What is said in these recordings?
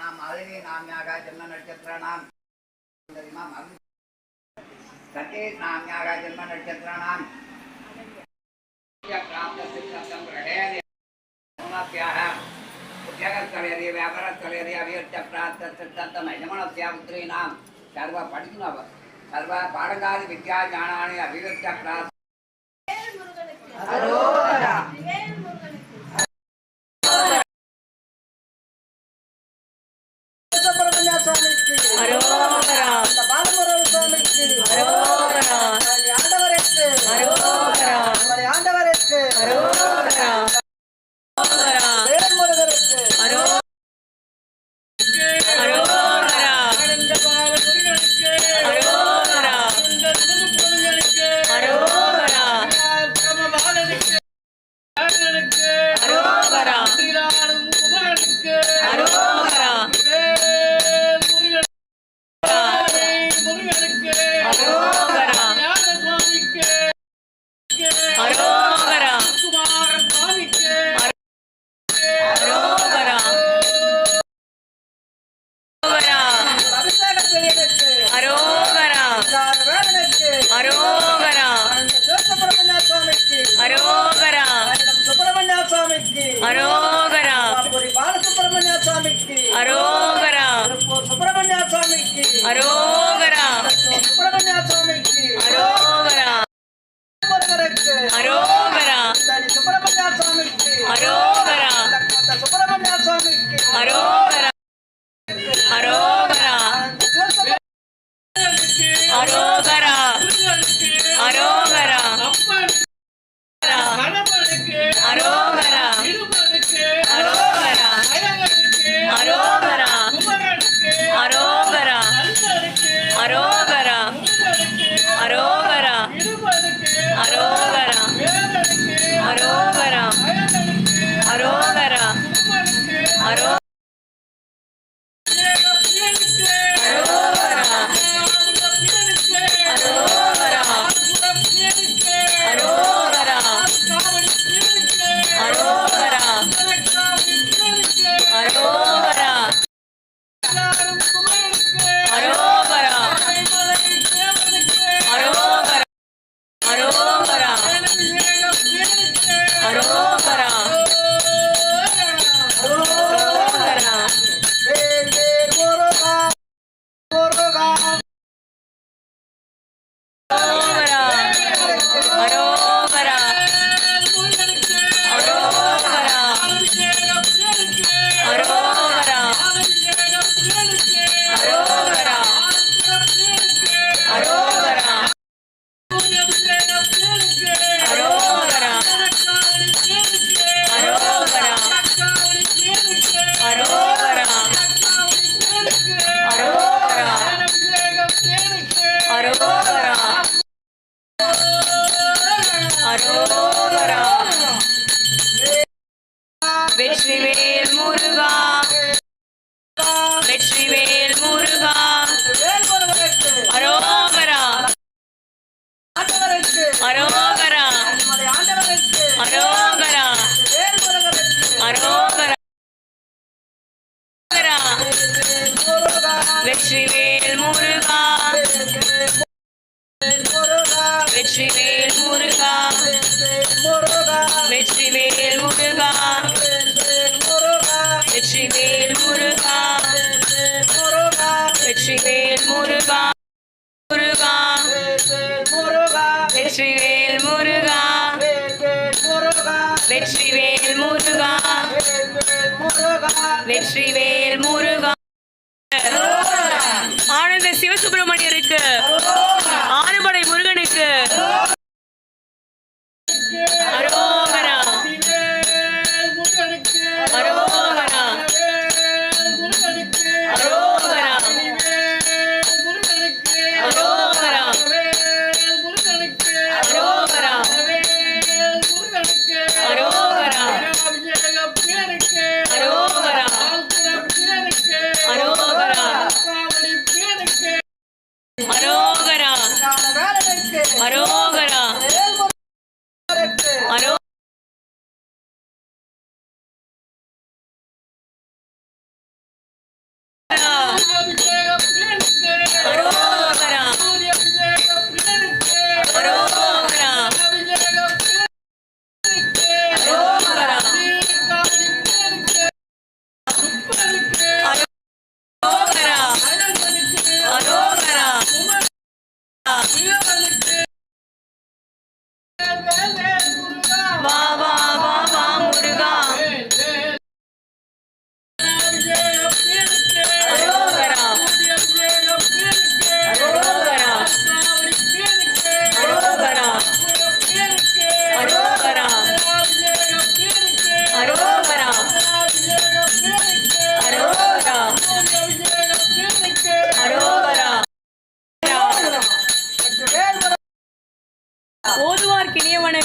நாம் அருணி நாம்யாக ஜன்ம நட்சத்திர நாம் தெரியுமாம் சதீஷ் நாம்யாக ஜன்ம நட்சத்திர நாம் சர்வ படிக்கணும் அவர். சர்வ பாடங்காதி வித்யா ஞானானி அபிவிருத்த பிரார்த்த அரோகரா அரோகரா வெற்றிவேல் முருகா. வெற்றிவேல் முருகா. வெற்றிவேல் முருகா. வெற்றிவேல் முருகா. வெற்றிவேல் முருகா. முருகா. வெற்றிவேல் முருகா. வெற்றிவேல் முருகா. ஆனந்த சிவசுப்பிரமணியருக்கு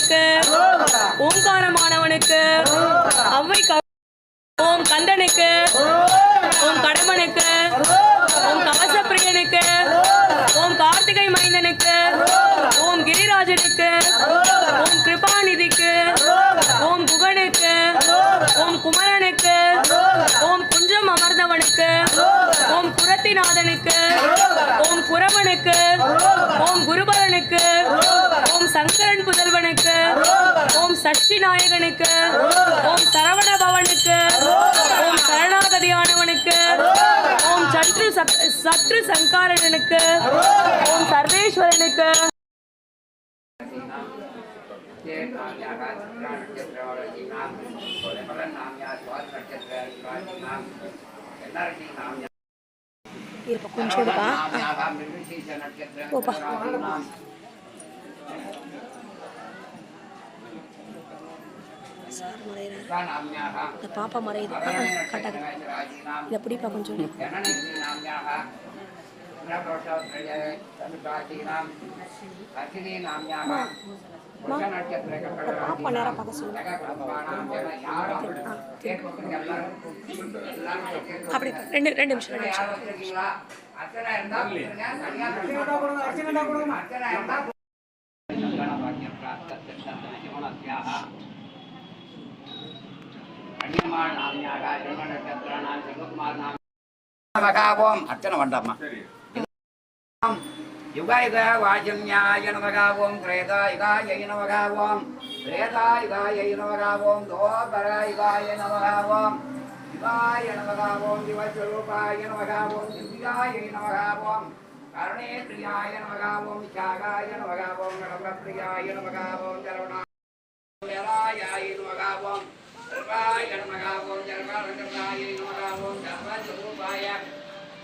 சரணாகதியானவனுக்கு அவ்வை ஓம் கந்தனுக்கு. ஓம் கடமனுக்கு ஓம் கவசப்பிரியனுக்கு. ஓம் கார்த்திகை மைந்தனுக்கு. ஓம் கிரிராஜனுக்கு. ஓம் கிருபாநிதிக்கு. ஓம் குகனுக்கு ஓம் குமரனுக்கு. ஓம் குன்றம் அமர்ந்தவனுக்கு. ஓம் குரத்திநாதனுக்கு. ஓம் குரவனுக்கு. ஓம் குருபரனுக்கு. ஓம் சங்கரன் புதல்வனுக்கு. சஷ்டி நாயகனுக்கு ஓம் சரவண பவனுக்கு ஓம் சரணாகதியானவனுக்கு ஓம் சத்ரு சத்ரு சங்காரனுக்கு ஓம் சர்வேஸ்வரனுக்கு இருப்பா கொஞ்சம் இருப்பா போப்பா. சார் மறையிறாரு இந்த பாப்பா மறையுது கட்டாது. இதை பிடிப்பா கொஞ்சம். பாப்பா நேரா பார்க்க சொல்லுங்க. அப்படி ரெண்டு ரெண்டு நிமிஷம் ரெண்டு நிமிஷம். மகாவோம் அர்ச்சனை வேண்டாமா யுகாயுக வாஜன்யாய நமகாவோம் திரேதாயுகாய நமகாவோம் திரேதாயுகாய நமகாவோம் தோபராயுகாய நமகாவோம் சிவாய நமகாவோம் சிவஸ்வரூபாய நமகாவோம் திவ்யாய நமகாவோம் கருணே நமகாவோம் விசாகாய நமகாவோம் கடம்பப்பிரியாய நமகாவோம் சரவணா நமகாவோம் நமகாவோம்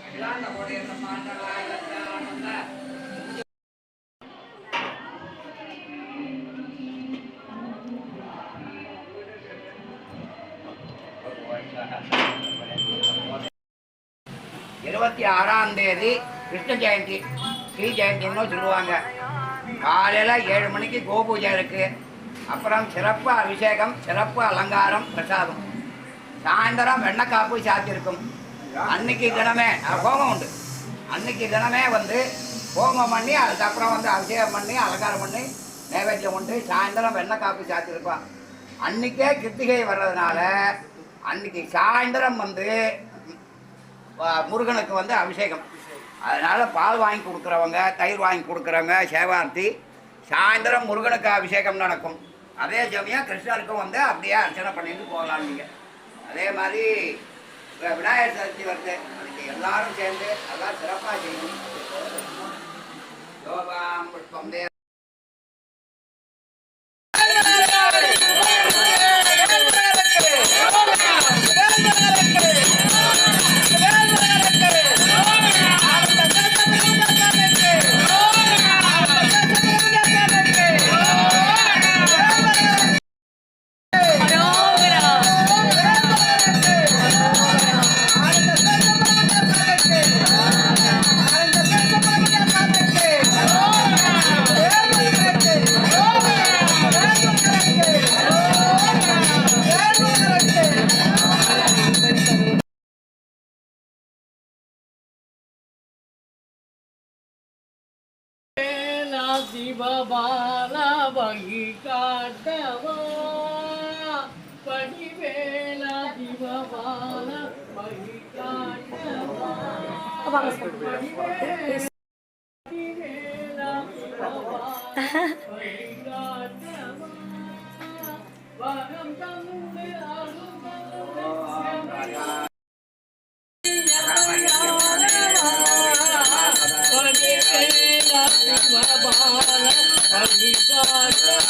அகிலாண்ட சம்மாண்டலாய இருபத்தி ஆறாம் தேதி கிருஷ்ண ஜெயந்தி ஸ்ரீ ஜெயந்தின்னு சொல்லுவாங்க. காலையில் ஏழு மணிக்கு கோபூஜை இருக்கு. அப்புறம் சிறப்பு அபிஷேகம் சிறப்பு அலங்காரம் பிரசாதம். சாயந்தரம் வெண்ணக்காப்பு சாத்தியிருக்கும் அன்னைக்கு தினமே ஹோமம் உண்டு. அன்னைக்கு தினமே வந்து ஹோமம் பண்ணி அதுக்கப்புறம் வந்து அபிஷேகம் பண்ணி அலங்காரம் பண்ணி நைவேத்தியம் உண்டு. சாயந்தரம் வெண்ணக்காப்பு சாத்தியிருப்பான் அன்னைக்கே கிருத்திகை வர்றதுனால அன்னைக்கு சாயந்தரம் வந்து முருகனுக்கு வந்து அபிஷேகம். அதனால் பால் வாங்கி கொடுக்குறவங்க தயிர் வாங்கி கொடுக்குறவங்க சேவார்த்தி சாயந்தரம் முருகனுக்கு அபிஷேகம் நடக்கும். அதே சமயம் கிருஷ்ணருக்கும் வந்து அப்படியே அர்ச்சனை பண்ணிட்டு போகலாம் நீங்கள் அதே மாதிரி விநாயகர் சதுர்த்தி வருது. அதுக்கு எல்லாரும் சேர்ந்து அதெல்லாம் சிறப்பாக செய்யணும். யோகாம் புஷ்பம் ಶಿವ ಬಾಲ ಬಗಿ ಕಾಟವ ಪಡಿಬೇಲ ಶಿವ ಬಾಲ ಬಗಿ ಕಾಟವ Welcome to the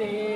ver